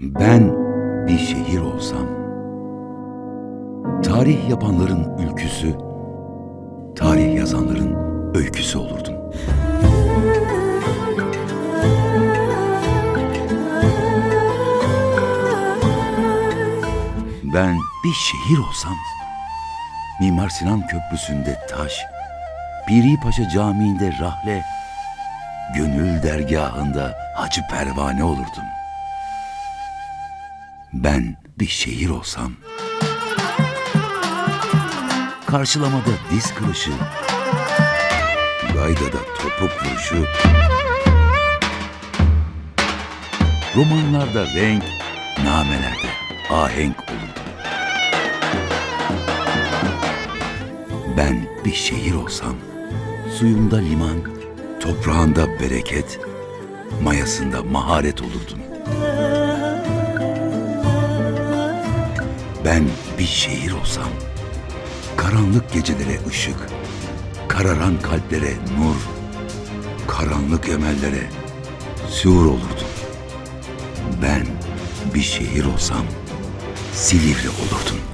Ben bir şehir olsam, tarih yapanların ülküsü, tarih yazanların öyküsü olurdum. Ben bir şehir olsam, Mimar Sinan Köprüsü'nde taş, Piri Paşa Camii'nde rahle, gönül dergahında Hacı Pervane olurdum. Ben bir şehir olsam, karşılamada diz kırışı, gaydada topuk vuruşu, romanlarda renk, namelerde ahenk olurdum. Ben bir şehir olsam, suyunda liman, toprağında bereket, mayasında maharet olurdum. Ben bir şehir olsam, karanlık gecelere ışık, kararan kalplere nur, karanlık emellere sur olurdum. Ben bir şehir olsam, Silivri olurdum.